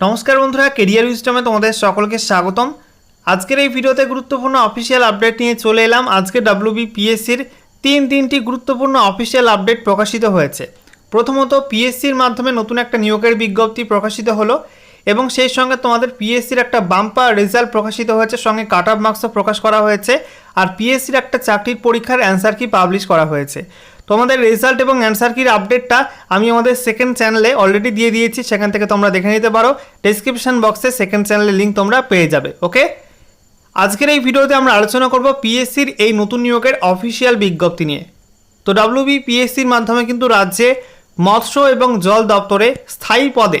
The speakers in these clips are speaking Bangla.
নমস্কার বন্ধুরা কেরিয়ার উইস্টমে তোমাদের সকলকে স্বাগতম। আজকের এই ভিডিওতে গুরুত্বপূর্ণ অফিসিয়াল আপডেট নিয়ে চলে এলাম। আজকে ডাব্লিউবিপিএসসির তিন তিনটি গুরুত্বপূর্ণ অফিসিয়াল আপডেট প্রকাশিত হয়েছে। প্রথমত পিএসসির মাধ্যমে নতুন একটা নিয়োগের বিজ্ঞপ্তি প্রকাশিত হলো এবং সেই সঙ্গে তোমাদের পিএসসির একটা বাম্পার রেজাল্ট প্রকাশিত হয়েছে, সঙ্গে কাট অফ মার্কসও প্রকাশ করা হয়েছে। আর পিএসসির একটা চাকরির পরীক্ষার অ্যান্সার কি পাবলিশ করা হয়েছে। তোমাদের রেজাল্ট এবং অ্যান্সার কির আপডেটটা আমি আমাদের সেকেন্ড চ্যানেলে অলরেডি দিয়ে দিয়েছি, সেখান থেকে তোমরা দেখে নিতে পারো। ডিসক্রিপশন বক্সে সেকেন্ড চ্যানেলের লিঙ্ক তোমরা পেয়ে যাবে ওকে আজকের এই ভিডিওতে আমরা আলোচনা করব পিএসসির এই নতুন নিয়োগের অফিসিয়াল বিজ্ঞপ্তি নিয়ে। তো ডাব্লিউবি পিএসসির মাধ্যমে কিন্তু রাজ্যে মৎস্য এবং জল দপ্তরে স্থায়ী পদে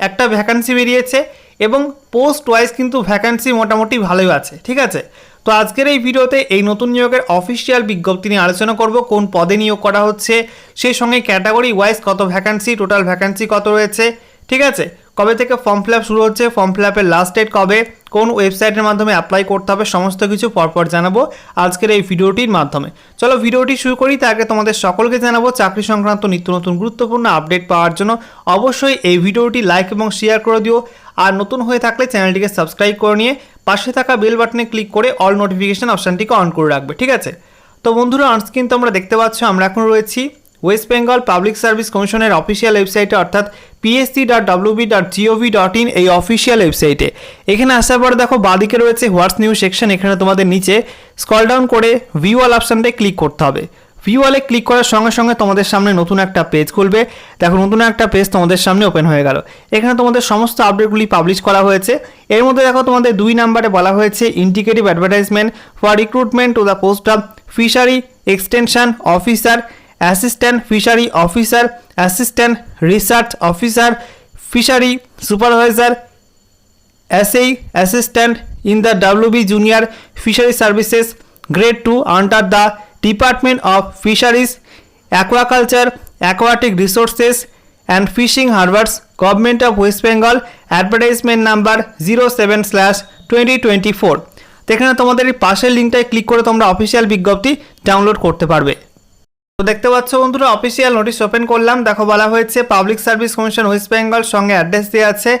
একটা ভ্যাকান্সি বেরিয়েছে এবং পোস্ট ওয়াইজ কিন্তু ভ্যাকান্সি মোটামুটি ভালোই আছে, ঠিক আছে? তো আজকের এই ভিডিওতে এই নতুন নিয়োগের অফিসিয়াল বিজ্ঞপ্তি নিয়ে আলোচনা করব, কোন পদে নিয়োগ করা হচ্ছে, সেই সঙ্গে ক্যাটাগরি ওয়াইজ কত ভ্যাকান্সি টোটাল ভ্যাকান্সি কত রয়েছে, ঠিক আছে? কবে থেকে ফর্ম ফিল শুরু হচ্ছে ফর্ম ফিল লাস্ট ডেট কবে, কোন ওয়েবসাইটের মাধ্যমে অ্যাপ্লাই করতে হবে, সমস্ত কিছু পরপর জানাব আজকের এই ভিডিওটির মাধ্যমে। চলো ভিডিওটি শুরু করি, তার আগে তোমাদের সকলকে জানাব চাকরি সংক্রান্ত নিত্য নতুন গুরুত্বপূর্ণ আপডেট পাওয়ার জন্য অবশ্যই এই ভিডিওটি লাইক এবং শেয়ার করে দিও। আর নতুন হয়ে থাকলে চ্যানেলটিকে সাবস্ক্রাইব করে নিয়ে পাশে থাকা বেল বাটনে ক্লিক করে অল নোটিফিকেশন অপশানটিকে অন করে রাখবে, ঠিক আছে? তো বন্ধুরা অনস্ক্রিন তোমরা দেখতে পাচ্ছ, আমরা এখন রয়েছি ওয়েস্ট বেঙ্গল পাবলিক সার্ভিস কমিশনের অফিসিয়াল ওয়েবসাইটে অর্থাৎ PSC dot WB dot GOV dot in এই অফিসিয়াল ওয়েবসাইটে এখানে আসার পর দেখো বাদিকে রয়েছে হোয়াটস নিউজ সেকশন এখানে তোমাদের নিচে স্কল ডাউন করে ভিউ অল অপশানটায় ক্লিক করতে হবে। ভিউ অলে ক্লিক করার সঙ্গে সঙ্গে তোমাদের সামনে নতুন একটা পেজ খুলবে। দেখো, নতুন একটা পেজ তোমাদের সামনে ওপেন হয়ে গেল। এখানে তোমাদের সমস্ত আপডেটগুলি পাবলিশ করা হয়েছে। এর মধ্যে দেখো, তোমাদের দুই নাম্বারে বলা হয়েছে indicative advertisement for recruitment to the post of fishery extension officer assistant fishery officer, assistant research officer, fishery supervisor, SAE assistant in the WB junior fishery services, grade two under the department of fisheries, aquaculture, aquatic resources, and fishing harbours, government of west Bengal, advertisement number zero seven slash twenty twenty four. এখানে তোমাদের এই পাশের লিঙ্কটায় ক্লিক করে তোমরা অফিসিয়াল বিজ্ঞপ্তি ডাউনলোড করতে পারবে। তো দেখতে পাচ্ছ বন্ধুরা অফিসিয়াল নোটিশ ওপেন করলাম। দেখো, বলা হয়েছে public service commission west Bengal সঙ্গে অ্যাড্রেস দেওয়া আছে।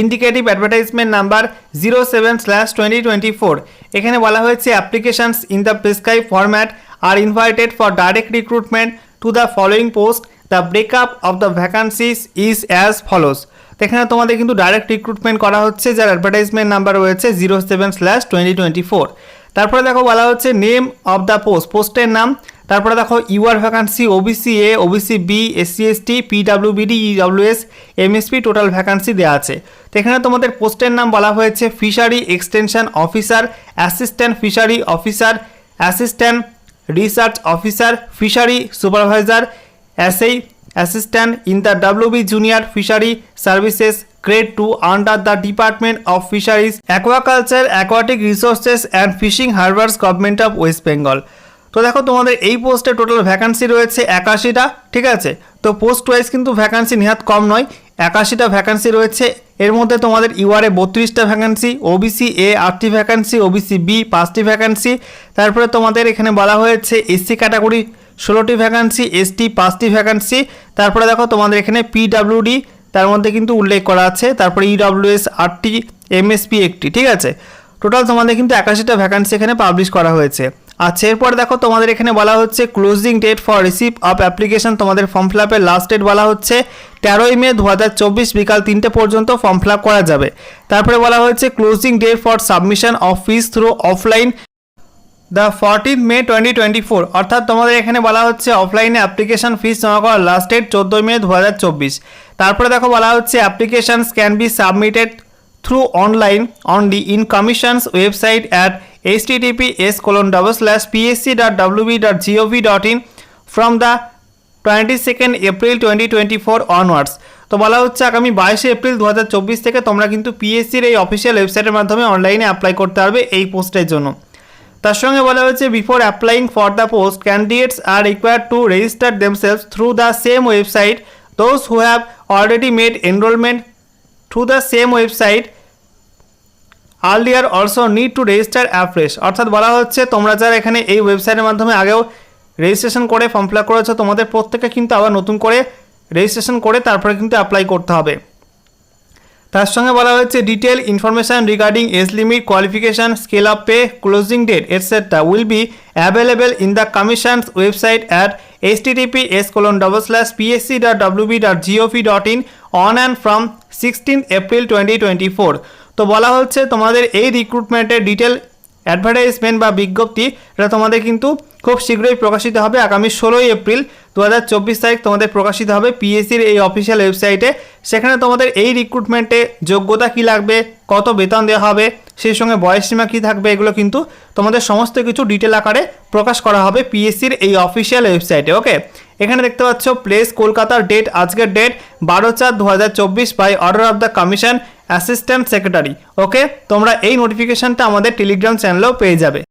Indicative advertisement number zero seven slash twenty twenty four এখানে বলা হয়েছে applications in the prescribe format are invited for direct recruitment to the following post the breakup of the vacancies is as follows এখানে তোমাদের কিন্তু ডাইরেক্ট রিক্রুটমেন্ট করা হচ্ছে, যার অ্যাডভার্টাইজমেন্ট নাম্বার রয়েছে zero seven slash twenty twenty four তারপরে দেখো, বলা হচ্ছে নেম অফ দ্য পোস্ট পোস্টের নাম তারপরে দেখো UR vacancy OBC A OBC B SC ST PWBD EWS MSP total vacancy দেওয়া আছে। তো এখানে তোমাদের পোস্টের নাম বলা হয়েছে fishery extension officer assistant fishery officer assistant research officer fishery supervisor SAE assistant in the WB junior fishery services grade two under the department of fisheries aquaculture aquatic resources and fishing harbours government of west Bengal তো দেখো তোমাদের এই পোস্টে টোটাল ভ্যাকান্সি রয়েছে একাশিটা, ঠিক আছে? তো পোস্ট ওয়াইজ কিন্তু ভ্যাকান্সি নেহাত কম নয়, একাশিটা ভ্যাকান্সি রয়েছে। এর মধ্যে তোমাদের ইউআরএ বত্রিশটা ভ্যাকান্সি ওবিসি এ আটটি ভ্যাকান্সি ওবিসি বি পাঁচটি ভ্যাকান্সি তারপরে তোমাদের এখানে বলা হয়েছে এসসি ক্যাটাগরি ষোলোটি ভ্যাকান্সি এসটি পাঁচটি ভ্যাকান্সি তারপরে দেখো তোমাদের এখানে পিডাব্লিউডি তার মধ্যে কিন্তু উল্লেখ করা আছে। তারপরে ইডাব্লিউএস আটটি এমএসপি একটি, ঠিক আছে? টোটাল তোমাদের কিন্তু একাশিটা ভ্যাকান্সি এখানে পাবলিশ করা হয়েছে। আচ্ছা এরপর দেখো তোমাদের এখানে বলা হচ্ছে closing date for receive of application তোমাদের ফর্ম ফিল আপের লাস্ট ডেট বলা হচ্ছে তেরোই মে দু হাজার চব্বিশ বিকাল তিনটে পর্যন্ত ফর্ম ফিল আপ করা যাবে। তারপরে বলা হয়েছে closing date for submission of fees through offline the fourteen May twenty twenty four অর্থাৎ তোমাদের এখানে বলা হচ্ছে অফলাইনে অ্যাপ্লিকেশন ফিস জমা করার লাস্ট ডেট চোদ্দোই মে দু হাজার চব্বিশ। তারপরে দেখো বলা হচ্ছে applications can be submitted through online only in commission's website at H T TP S colon double slash PSC dot WB dot GOV dot in from the twenty second April twenty twenty four onwards তো বলা হচ্ছে আগামী বাইশে এপ্রিল দু হাজার চব্বিশ থেকে তোমরা কিন্তু পিএসসির এই অফিসিয়াল ওয়েবসাইটের মাধ্যমে অনলাইনে অ্যাপ্লাই করতে পারবে এই পোস্টের জন্য। তার সঙ্গে বলা হয়েছে before applying for the post candidates are require to register themselves through the same website those who have already made enrolment through the same website earlier also need to register afresh অর্থাৎ বলা হচ্ছে, তোমরা যারা এখানে এই ওয়েবসাইটের মাধ্যমে আগেও রেজিস্ট্রেশন করে ফর্ম ফিল আপ করেছ, তোমাদের প্রত্যেকে কিন্তু আবার নতুন করে রেজিস্ট্রেশন করে তারপরে কিন্তু অ্যাপ্লাই করতে হবে। তার সঙ্গে বলা হয়েছে detail information regarding age limit qualification scale of pay closing date etcetera will be available in the commission's website at H TTP S colon double slash PSC dot WB dot GOV dot in on and from sixteen April twenty twenty four তো বলা হচ্ছে তোমাদের এই রিক্রুটমেন্টের ডিটেল অ্যাডভার্টাইজমেন্ট বা বিজ্ঞপ্তি, এটা তোমাদের কিন্তু খুব শীঘ্রই প্রকাশিত হবে আগামী ষোলোই এপ্রিল দু হাজার চব্বিশ তারিখ তোমাদের প্রকাশিত হবে পিএসসির এই অফিসিয়াল ওয়েবসাইটে সেখানে তোমাদের এই রিক্রুটমেন্টে যোগ্যতা কী লাগবে, কত বেতন দেওয়া হবে, সেই সঙ্গে বয়সসীমা কী থাকবে, এগুলো কিন্তু তোমাদের সমস্ত কিছু ডিটেল আকারে প্রকাশ করা হবে পিএসসির এই অফিসিয়াল ওয়েবসাইটে ওকে এখানে দেখতে পাচ্ছ প্লেস কলকাতার ডেট আজকের ডেট বারো চার দু by order of the commission assistant secretary okay তোমরা এই নোটিফিকেশানটা আমাদের টেলিগ্রাম চ্যানেলেও পেয়ে যাবে।